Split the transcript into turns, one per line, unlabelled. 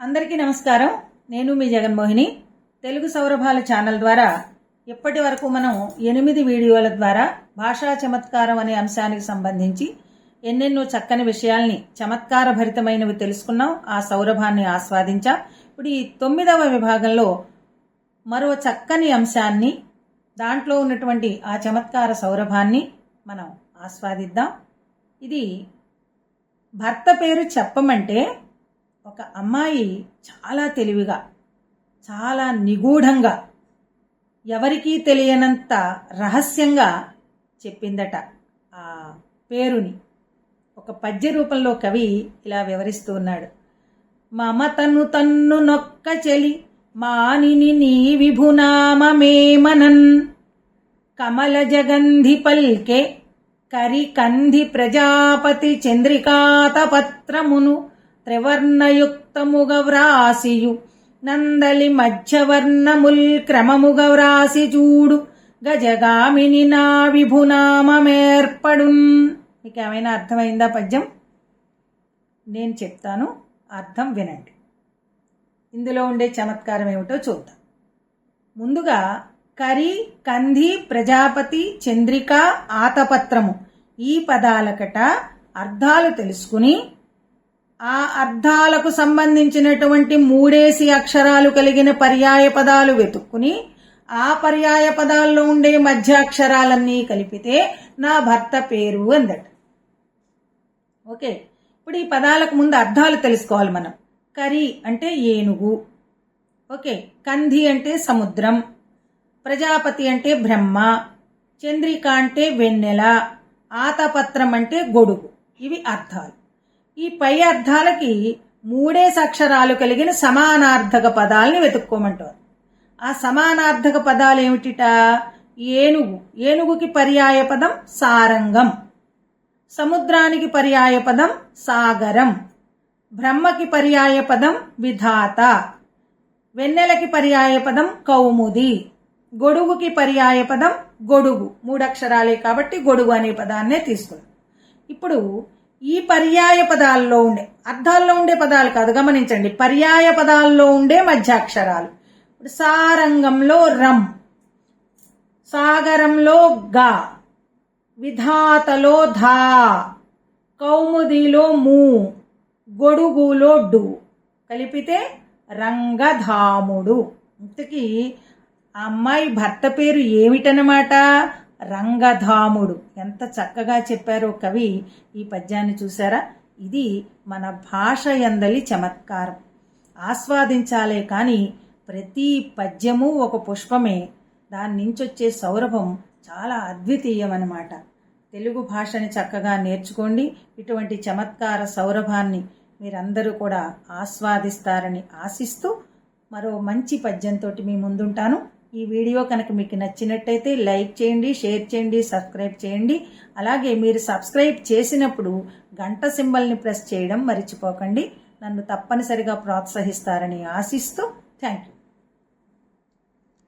అందరికీ నమస్కారం. నేను మీ జగన్మోహిని తెలుగు సౌరభాల ఛానల్ ద్వారా ఇప్పటి వరకు మనం ఎనిమిది వీడియోల ద్వారా భాషా చమత్కారం అనే అంశానికి సంబంధించి ఎన్నెన్నో చక్కని విషయాల్ని చమత్కార భరితమైనవి తెలుసుకున్నాం. ఆ సౌరభాన్ని ఆస్వాదించాం. ఇప్పుడు ఈ తొమ్మిదవ విభాగంలో మరో చక్కని అంశాన్ని దాంట్లో ఉన్నటువంటి ఆ చమత్కార సౌరభాన్ని మనం ఆస్వాదిద్దాం. ఇది భర్త పేరు చెప్పమంటే ఒక అమ్మాయి చాలా తెలివిగా చాలా నిగూఢంగా ఎవరికీ తెలియనంత రహస్యంగా చెప్పిందట ఆ పేరుని. ఒక పద్య రూపంలో కవి ఇలా వివరిస్తూ ఉన్నాడు. మమతను తన్ను నొక్క చెలి మానిని నీ విభునామమేమనన్ కమల జగంధి పల్కే కరి కంధి ప్రజాపతి చంద్రికాత పత్రమును త్రివర్ణయుక్తముగ వ్రాసియు నందలి మధ్యవర్ణముల్ క్రమముగ వ్రాసి చూడు. గజగామిని నా విభునామమేర్పడున్. మీకు ఏమైనా అర్థమైందా పద్యం? నేను చెప్తాను అర్థం వినండి. ఇందులో ఉండే చమత్కారం ఏమిటో చూద్దాం. ముందుగా కరి కంధి ప్రజాపతి చంద్రిక ఆతపత్రము ఈ పదాలకట అర్థాలు తెలుసుకుని ఆ అర్థాలకు సంబంధించినటువంటి మూడేసి అక్షరాలు కలిగిన పర్యాయ పదాలు వెతుక్కుని ఆ పర్యాయ పదాల్లో ఉండే మధ్య అక్షరాలన్నీ కలిపితే నా భర్త పేరు అందట. ఓకే? ఇప్పుడు ఈ పదాలకు ముందు అర్థాలు తెలుసుకోవాలి మనం. కరి అంటే ఏనుగు. ఓకే? కంధి అంటే సముద్రం. ప్రజాపతి అంటే బ్రహ్మ. చంద్రిక అంటే వెన్నెల. ఆతపత్రం అంటే గొడుగు. ఇవి అర్థాలు. ఈ పై అర్థాలకి మూడేసి అక్షరాలు కలిగిన సమానార్థక పదాలని వెతుక్కోమంటారు ఆ సమానార్థక పదాలు ఏమిటిట? ఏనుగు. ఏనుగుకి పర్యాయ పదం సారంగం. సముద్రానికి పర్యాయ పదం సాగరం. బ్రహ్మకి పర్యాయ పదం విధాత. వెన్నెలకి పర్యాయ పదం కౌముది. గొడుగుకి పర్యాయ పదం గొడుగు. మూడక్షరాలే కాబట్టి గొడుగు అనే పదాన్నే తీసుకున్నాం. ఇప్పుడు ఈ పర్యాయ పదాల్లో ఉండే అర్థాల్లో ఉండే పదాలు కాదు గమనించండి. పర్యాయ పదాల్లో ఉండే మధ్యాక్షరాలు. ఇప్పుడు సారంగంలో రం సాగరంలో గా విధాతలో ధా కౌముదిలో మూ గొడుగులో డు కలిపితే రంగధాముడు. ఇంతకీ ఆ అమ్మాయి భర్త పేరు ఏమిటనమాట రంగధాముడు. ఎంత చక్కగా చెప్పారో కవి ఈ పద్యాన్ని చూసారా ఇది మన భాష ఎందలి చమత్కారం. ఆస్వాదించాలే కానీ ప్రతి పద్యము ఒక పుష్పమే. దాని నుంచి వచ్చే సౌరభం చాలా అద్వితీయమన్నమాట. తెలుగు భాషని చక్కగా నేర్చుకోండి. ఇటువంటి చమత్కార సౌరభాన్ని మీరందరూ కూడా ఆస్వాదిస్తారని ఆశిస్తూ మరో మంచి పద్యంతో మీ ముందుంటాను. ఈ వీడియో కనుక మీకు నచ్చినట్టయితే లైక్ చేయండి షేర్ చేయండి సబ్స్క్రైబ్ చేయండి. అలాగే మీరు సబ్స్క్రైబ్ చేసినప్పుడు గంట సింబల్ని ప్రెస్ చేయడం మర్చిపోకండి. నన్ను తప్పనిసరిగా ప్రోత్సహిస్తారని ఆశిస్తూ థ్యాంక్ యూ